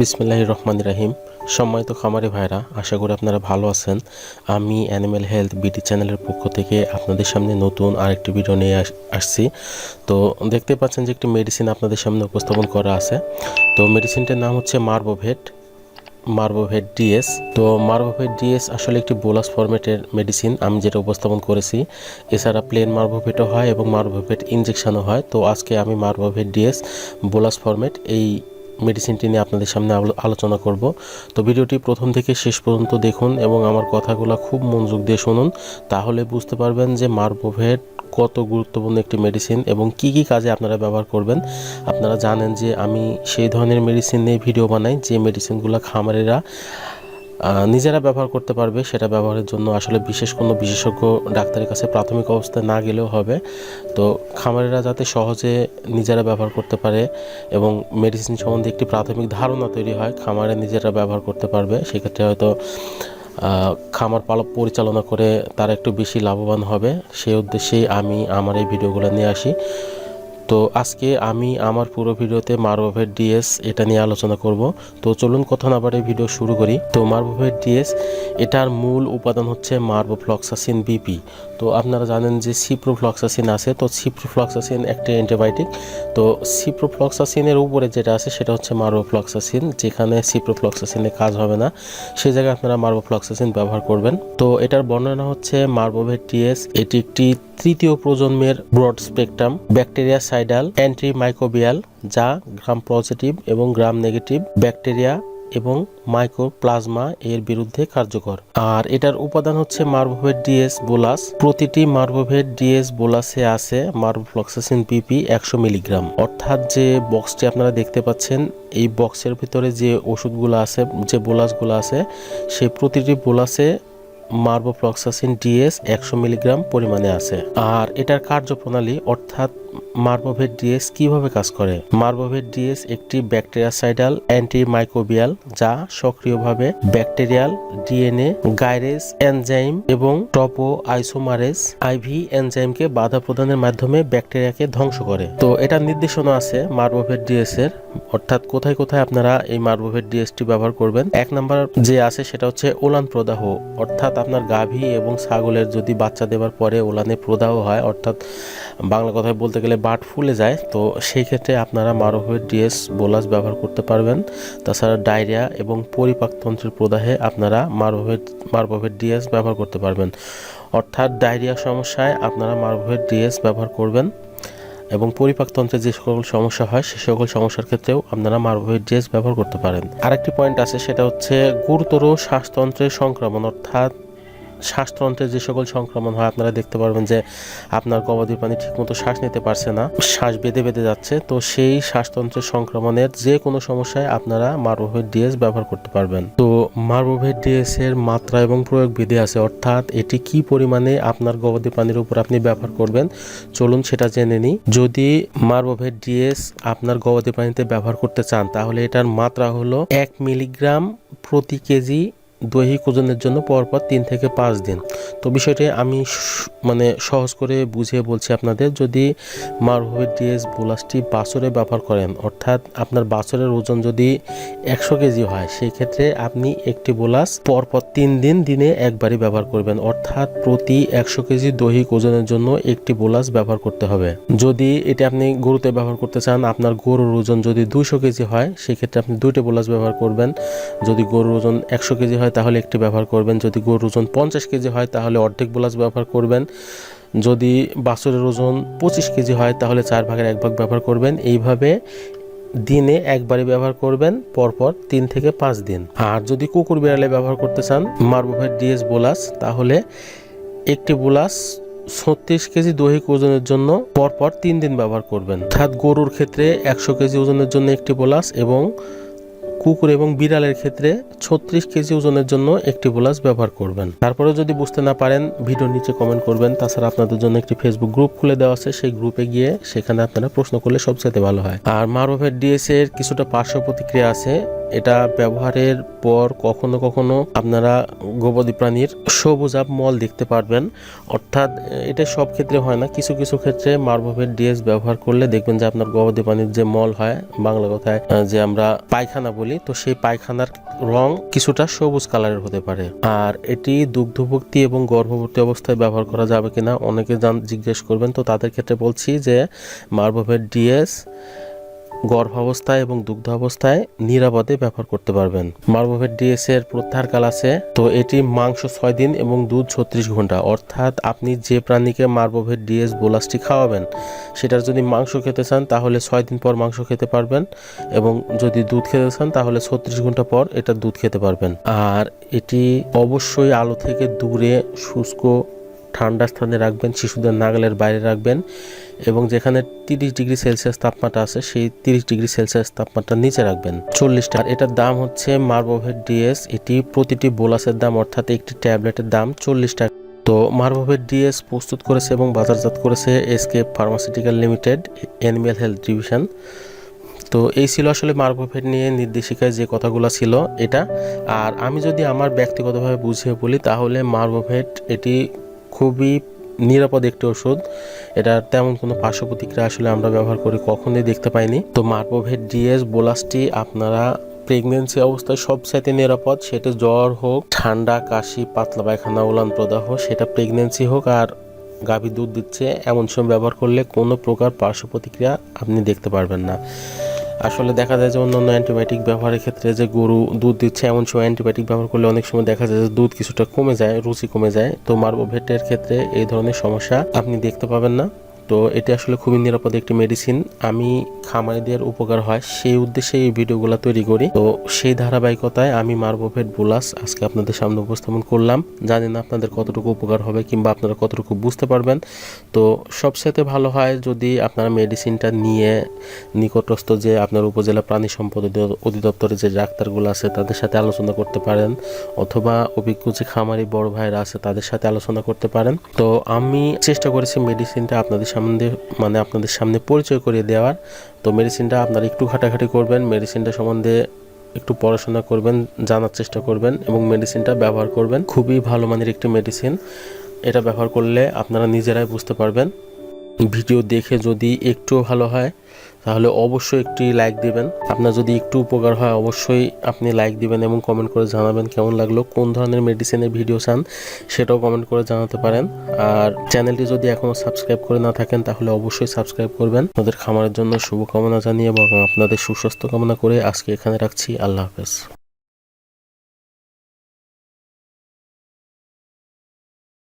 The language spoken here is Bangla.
বিসমিল্লাহ রহমান রাহিম। সম্মানিত খামারি ভাইরা, আশা করি আপনারা ভালো আছেন। আমি অ্যানিম্যাল হেলথ বিটি চ্যানেলের পক্ষ থেকে আপনাদের সামনে নতুন আরেকটি ভিডিও নিয়ে আসছি। তো দেখতে পাচ্ছেন যে একটি মেডিসিন আপনাদের সামনে উপস্থাপন করা আছে। তো মেডিসিনটার নাম হচ্ছে মার্বোভেট মার্বোভেট ডিএস তো মার্বোভেট ডিএস আসলে একটি বোলাস ফরম্যাটের মেডিসিন আমি যেটা উপস্থাপন করেছি। এছাড়া প্লেন মার্বোভেটও হয় এবং মার্বোভেট ইনজেকশনও হয়। তো আজকে আমি মার্বোভেট ডিএস বোলাস ফরম্যাট এই মেডিসিনটি নিয়ে আপনাদের সামনে আলো- আলোচনা করব। তো ভিডিওটি প্রথম থেকে শেষ পর্যন্ত দেখুন এবং আমার কথাগুলো খুব মনোযোগ দিয়ে শুনুন। তাহলে বুঝতে পারবেন যে মার্বোভেট কত গুরুত্বপূর্ণ একটি মেডিসিন এবং কি কি কাজে আপনারা ব্যবহার করবেন। আপনারা জানেন যে আমি সেই ধরনের মেডিসিন নিয়ে ভিডিও বানাই, যে মেডিসিনগুলো খামারেরা নিজেরা ব্যবহার করতে পারবে সেটা ব্যবহারের জন্য। আসলে বিশেষ কোনো বিশেষজ্ঞ ডাক্তারের কাছে প্রাথমিক অবস্থায় না গেলেও হবে। তো খামারেরা যাতে সহজে নিজেরা ব্যবহার করতে পারে এবং মেডিসিন সম্বন্ধে একটি প্রাথমিক ধারণা তৈরি হয়, খামারে নিজেরা ব্যবহার করতে পারবে। সেক্ষেত্রে হয়তো খামার পালক পরিচালনা করে তারা একটু বেশি লাভবান হবে। সেই উদ্দেশ্যেই আমি আমার এই ভিডিওগুলো নিয়ে আসি। তো আজকে আমি আমার পুরো ভিডিওতে মার্বোভেট ডিএস এটা নিয়ে আলোচনা করব। তো চলুন কথা না বাড়ে ভিডিও শুরু করি। তো মার্বোভেট ডিএস এটার মূল উপাদান হচ্ছে মার্বোফ্লক্সাসিন বিপি তো আপনারা জানেন যে সিপ্রোফ্লক্সাসিন আছে, তো সিপ্রোফ্লক্সাসিন একটা অ্যান্টিবায়োটিক। তো সিপ্রোফ্লক্সাসিনের উপরে যেটা আছে সেটা হচ্ছে মার্বোফ্লক্সাসিন, যেখানে সিপ্রোফ্লক্সাসিনের কাজ হবে না। সেই জায়গায় আপনারা মার্বোফ্লক্সাসিন ব্যবহার করবেন। তো এটার বর্ণনা হচ্ছে মার্বোভেট ডিএস এটি একটি তৃতীয় প্রজন্মের broad spectrum, bacteria cidal antimicrobial যা গ্রাম পজিটিভ এবং গ্রাম নেগেটিভ ব্যাকটেরিয়া এবং মাইক্রোপ্লাজমা এর বিরুদ্ধে কার্যকর। আর এটার উপাদান হচ্ছে মার্বোভেট ডিএস বোলাস। প্রতিটি মার্বোভেট ডিএস বোলাসে আছে মার্বোফ্লক্সাসিন পিপি একশো মিলিগ্রাম। অর্থাৎ যে বক্সটি আপনারা দেখতে পাচ্ছেন, এই বক্সের ভিতরে যে ওষুধগুলো আছে, যে বোলাসগুলো আছে, সেই প্রতিটি বোলাসে মার্বোফ্লক্সাসিন ডিএস একশো মিলিগ্রাম পরিমাণে আছে। আর এটার কার্যপ্রণালী অর্থাৎ মার্বোভেট ডিএস কীভাবে কাজ করে? মার্বোভেট ডিএস একটি ব্যাকটেরিয়াসাইডাল অ্যান্টিমাইক্রোবিয়াল যা সক্রিয়ভাবে ব্যাকটেরিয়াল ডিএনএ, গাইরেস এনজাইম এবং টপো আইসোমারেস আইভি এনজাইমকে বাধা প্রদানের মাধ্যমে ব্যাকটেরিয়াকে ধ্বংস করে। তো এটা নির্দেশনা আছে মার্বোভেট ডিএস এর অর্থাৎ কোথায় কোথায় আপনারা এই মার্বোভেট ডিএসটি ব্যবহার করবেন? এক নাম্বার যে আছে সেটা হচ্ছে ওলান প্রদাহ। অর্থাৎ আপনার গাভী এবং ছাগলের যদি বাচ্চা দেওয়ার পরে ওলানে প্রদাহ হয়, অর্থাৎ বাংলা কথায় বলতে গেলে বাট ফুলে যায়। তো সেই ক্ষেত্রে আপনারা মার্বোভেট ডিএস বোলাস ব্যবহার করতে পারবেন। তাছাড়া ডায়রিয়া এবং পরিপাকতন্ত্রের প্রদাহে আপনারা মার্বোভেট মার্বোভেট ডিএস ব্যবহার করতে পারবেন। অর্থাৎ ডায়রিয়া সমস্যায় আপনারা মার্বোভেট ডিএস ব্যবহার করবেন এবং পরিপাকতন্ত্রের যে সকল সমস্যা হয়, সে সকল সমস্যার ক্ষেত্রেও আপনারা মার্বোভেট ডিএস ব্যবহার করতে পারেন। আরেকটি পয়েন্ট আছে, সেটা হচ্ছে গুরুতর শ্বাসতন্ত্রের সংক্রমণ, অর্থাৎ শ্বাসতন্ত্রের যে সকল সংক্রমণ হয়, আপনারা দেখতে পারবেন যে আপনার গবাদি পানি ঠিকমতো শ্বাস নিতে পারছে না। শ্বাস বেঁধে বেঁধে যাচ্ছে। তো সেই শ্বাসতন্ত্রের সংক্রমণের যে কোনো সমস্যায় আপনারা মার্বোভেট ডিএস ব্যবহার করতে পারবেন। তো মার্বোভেট ডিএস এর মাত্রা এবং প্রয়োগ বিধি আছে। অর্থাৎ এটি কি পরিমাণে আপনার গবাদি পানির উপর আপনি ব্যবহার করবেন? চলুন সেটা জেনে নিই। যদি মার্বোভেট ডিএস আপনার গবাদি পানিতে ব্যবহার করতে চান, তাহলে এটার মাত্রা হলো এক মিলিগ্রাম প্রতি কেজি দৈহিক ওজনের জন্য পরপর তিন থেকে পাঁচ দিন। তো বিষয়টি আমি মানে সহজ করে বুঝিয়ে বলছি আপনাদের, যদি মারভেট ডিএস বোলাসটি বাছরে ব্যবহার করেন, অর্থাৎ আপনার বাছরের ওজন যদি একশো কেজি হয় সেই ক্ষেত্রে আপনি একটি বোলাস পরপর তিন দিন দিনে একবারই ব্যবহার করবেন। অর্থাৎ প্রতি একশো কেজি দৈহিক ওজনের জন্য একটি বোলাস ব্যবহার করতে হবে। যদি এটা আপনি গরুতে ব্যবহার করতে চান, আপনার গরুর ওজন যদি দুইশো কেজি হয়, সেক্ষেত্রে আপনি দুইটি বোলাস ব্যবহার করবেন। যদি গরুর ওজন একশো কেজি হয় তাহলে একটি ব্যবহার করবেন। যদি গরুর ওজন পঞ্চাশ কেজি হয়, তাহলে অর্ধেক বোলাস ব্যবহার করবেন। যদি বাছুরের ওজন পঁচিশ কেজি হয়, তাহলে চার ভাগের এক ভাগ ব্যবহার করবেন। এইভাবে দিনে একবারই ব্যবহার করবেন, পরপর তিন থেকে পাঁচ দিন। আর যদি কুকুর বিড়ালে ব্যবহার করতে চান মার্বোভেট ডিএস বোলাস, তাহলে একটি বোলাস ছত্রিশ কেজি দৈহিক ওজনের জন্য পরপর তিন দিন ব্যবহার করবেন। অর্থাৎ গরুর ক্ষেত্রে একশো কেজি ওজনের জন্য একটি বোলাস এবং কুকুর এবং বিড়ালের ক্ষেত্রে ছত্রিশ কেজি ওজনের জন্য একটি ব্লাস ব্যবহার করবেন। তারপরে যদি বুঝতে না পারেন, ভিডিওর নিচে কমেন্ট করবেন। তাছাড়া আপনাদের জন্য একটি ফেসবুক গ্রুপ খুলে দেওয়া আছে। সেই গ্রুপে গিয়ে সেখানে আপনারা প্রশ্ন করলে সবচেয়ে ভালো হয়। আর মারোভের ডিএস এর কিছুটা পার্শ্ব প্রতিক্রিয়া আছে। এটা ব্যবহারের পর কখনো কখনো আপনারা গবাদি প্রাণীর সবুজাব মল দেখতে পারবেন। অর্থাৎ, এটা সব ক্ষেত্রে হয় না। কিছু কিছু ক্ষেত্রে মার্বোভেট ডিএস ব্যবহার করলে দেখবেন যে আপনার গবাদি প্রাণীর যে মল হয়, বাংলা কথায় যে আমরা পায়খানা বলি, তো সেই পায়খানার রং কিছুটা সবুজ কালারের হতে পারে। আর এটি দুগ্ধভুক্তি এবং গর্ভবতী অবস্থায় ব্যবহার করা যাবে কিনা অনেকে জিজ্ঞেস করবেন। তো তাদের ক্ষেত্রে বলছি যে মার্বোভেট ডিএস গর্ভাবস্থায় এবং দুগ্ধ অবস্থায় নিরাপদে ব্যবহার করতে পারবেন। মার্বোভেট ডিএস এর প্রত্যাহার কাল আছে, তো এটি মাংস ছয় দিন এবং দুধ ছত্রিশ ঘণ্টা। অর্থাৎ আপনি যে প্রাণীকে মার্বোভেট ডিএস বোলাসটি খাওয়াবেন, সেটার যদি মাংস খেতে চান, তাহলে ছয় দিন পর মাংস খেতে পারবেন এবং যদি দুধ খেতে চান, তাহলে ছত্রিশ ঘণ্টা পর এটা দুধ খেতে পারবেন। আর এটি অবশ্যই আলো থেকে দূরে, শুষ্ক, ঠান্ডা স্থানে রাখবেন, শিশুদের নাগালের বাইরে রাখবেন। এবং যেখানে তিরিশ ডিগ্রি সেলসিয়াস তাপমাত্রা আছে, সেই তিরিশ ডিগ্রি সেলসিয়াস তাপমাত্রা নিচে রাখবেন। চল্লিশটা। আর এটার দাম হচ্ছে মার্বোভেট ডিএস। এটি প্রতিটি বোলাসের দাম, অর্থাৎ একটি ট্যাবলেটের দাম চল্লিশ টাকা তো মার্বোভেট ডিএস প্রস্তুত করেছে এবং বাজারজাত করেছে SK pharmaceutical limited animal health division. তো এই ছিল আসলে মার্বোভেট নিয়ে নির্দেশিকায় যে কথাগুলো ছিল এটা। আর আমি যদি আমার ব্যক্তিগতভাবে বুঝিয়ে বলি, তাহলে মার্বোভেট এটি খুবই নিরাপদ একটি ওষুধ। এটার তেমন কোনো পার্শ্ব প্রতিক্রিয়া আসলে আমরা ব্যবহার করি কখনোই দেখতে পাইনি। তো মার্বোভেট ডিএস, বোলাসটি আপনারা প্রেগনেন্সি অবস্থায় সবচাইতে নিরাপদ। সেটা জ্বর হোক, ঠান্ডা, কাশি, পাতলা পায়খানা, উলান প্রদাহ, সেটা প্রেগনেন্সি হোক আর গাভী দুধ দিচ্ছে, এমন সময় ব্যবহার করলে কোনো প্রকার পার্শ্ব প্রতিক্রিয়া আপনি দেখতে পারবেন না। আসলে দেখা যায় যে অন্যান্য অ্যান্টিবায়োটিক ব্যবহারের ক্ষেত্রে যে গরু দুধ দিচ্ছে, এমন সময় অ্যান্টিবায়োটিক ব্যবহার করলে অনেক সময় দেখা যায় যে দুধ কিছুটা কমে যায়, রুচি কমে যায়। তো মার্বোভেটের ক্ষেত্রে এই ধরনের সমস্যা আপনি দেখতে পাবেন না। তো এটি আসলে খুবই নিরাপদ একটি মেডিসিন আমি খামারিদের উপকার হয়, সেই উদ্দেশ্যে এই ভিডিওগুলো তৈরি করি। তো সেই ধারাবাহিকতায় আমি মার্বোভেট বুলাস আজকে আপনাদের সামনে উপস্থাপন করলাম। জানি না আপনাদের কতটুকু উপকার হবে কিংবা আপনারা কতটুকু বুঝতে পারবেন। তো সবসাথে ভালো হয় যদি আপনারা মেডিসিনটা নিয়ে নিকটস্থ যে আপনার উপজেলা প্রাণী সম্পদ অধি- অধিদপ্তরে যে ডাক্তারগুলো আছে তাদের সাথে আলোচনা করতে পারেন, অথবা অভিজ্ঞ যে খামারি বড় ভাইরা আছে তাদের সাথে আলোচনা করতে পারেন। তো আমি চেষ্টা করেছি মেডিসিনটা আপনাদের সামনে মানে আপনাদের সামনে পরিচয় করিয়ে দেওয়ার। তো মেডিসিনটা আপনারা একটু ঘাটাঘাটি করবেন মেডিসিনটা সম্বন্ধে একটু পড়াশোনা করবেন, জানার চেষ্টা করবেন এবং মেডিসিনটা ব্যবহার করবেন। খুবই ভালো মানের একটি মেডিসিন এটা ব্যবহার করলে আপনারা নিজেরাই বুঝতে পারবেন। ভিডিও দেখে যদি একটু ভালো হয়, তাহলে অবশ্যই একটি লাইক দিবেন। আপনার যদি একটু উপকার হয়, অবশ্যই আপনি লাইক দিবেন এবং কমেন্ট করে জানাবেন কেমন লাগল, কোন ধরনের মেডিসিনের ভিডিও চান, সেটাও কমেন্ট করে জানাতে পারেন। আর চ্যানেলটি যদি এখনও সাবস্ক্রাইব করে না থাকেন, তাহলে অবশ্যই সাবস্ক্রাইব করবেন। আপনাদের খামারের জন্য শুভকামনা জানিয়ে এবং আপনাদের সুস্বাস্থ্য কামনা করে আজকে এখানে রাখছি। আল্লাহ হাফেজ।